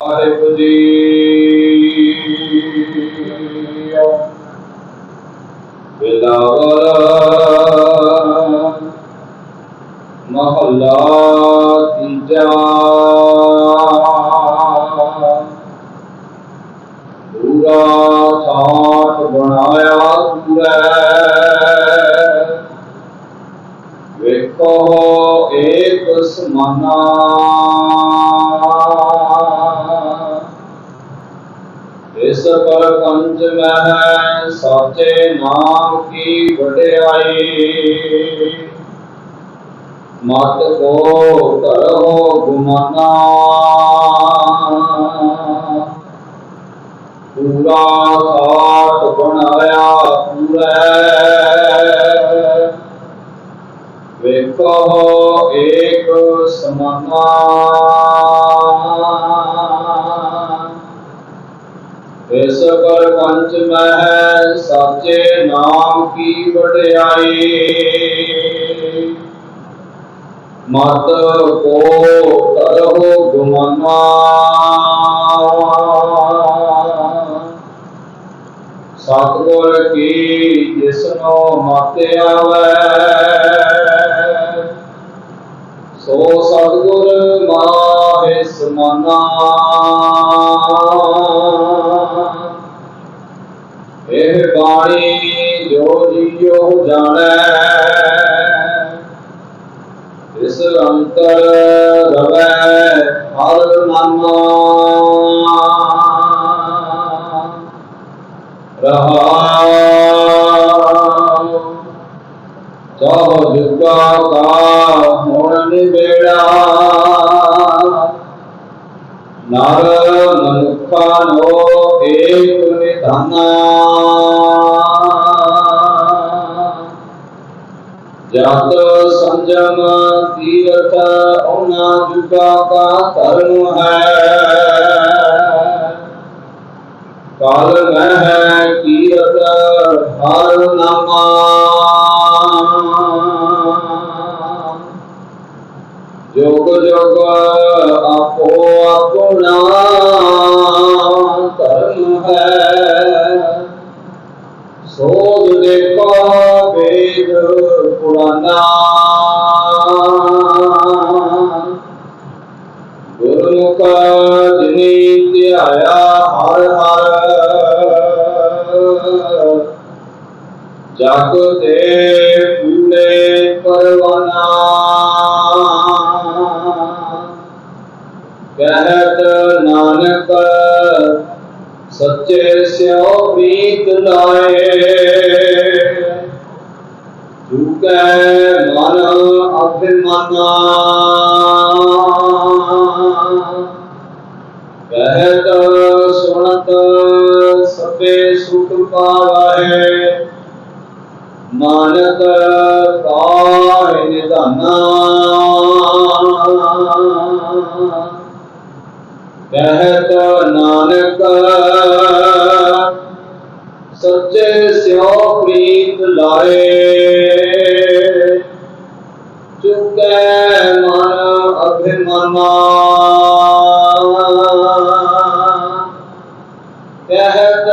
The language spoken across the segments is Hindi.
ਵਾਹਿਗੁਰੂ ਜੀ ਬਿਲਾਵਲ ਮਹੱਲਾ ਤੀਜਾ ਪੂਰਾ ਸਾਥ ਬਣਾਇਆ ਪੂਰਾ ਵੇਖੋ ਏਕ ਸਮਾਨਾ ਇਸ ਪਰ ਪੰਜ ਮਹਿ ਸਾਚੇ ਨਾਮ ਕੀ ਵਡਿਆਈ ਮਤ ਕੋ ਕਰੋ ਗੁਮਾਨਾ ਪੂਰਾ। ਸਾਠ ਬਣਾਇਆ ਪੂਰਾ। ਵੇਖੋ ਏਕ ਸਮਾਨਾ। ਇਸ ਪਰ ਪੰਚ ਮਹਿ ਸਾਚੇ ਨਾਮ ਕੀ ਵਡਿਆਈ ਮਤ ਕੋ ਕਰੋ ਗੁਮਾਨਾ ਸਤਿਗੁਰ ਕੀ ਜਿਸਨੋ ਮਤ ਆਵੇ ਸੋ ਸਤਿਗੁਰ ਮਾਹੇ ਸਮਾਨਾ यो जाने इस अंतर रवै हर माना रहा जुगा का होन बेड़ा नर मनुखा नो एक निधाना जत संजम तीरथ उना जुगा का कर्म है काल में है कीरत हर नमा जोग जोग आपो अपना धर्म है सोच देखो। वेद पुराना गुरुमुख आया हर हर। जागते परवाना। कहत नानक सच्चे स्यो प्रीत लाए झूठे मन अभिमाना कहत, सुनत सबे सुख पावे मानत, काय कहत, नानक, सच्चे स्यो प्रीत लाए। के मारा अभिमना। कहत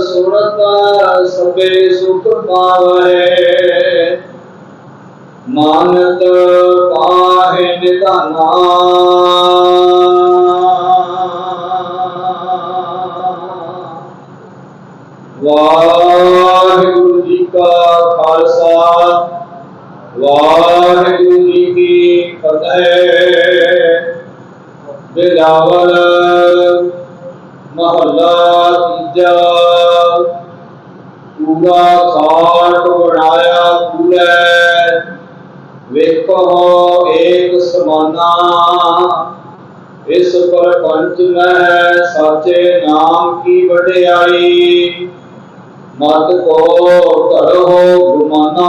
सुरत सबे सुख पावे। मानत पाहे निधना वाहिगुरु जी का खालसा। वाहिगुरु फतेह बिलावल महला तीजा पूरा खाट बनाया कूलै वेखो एक समाना। इस पर पंच में साचे नाम की बड़ियाई मत को करो गुमाना।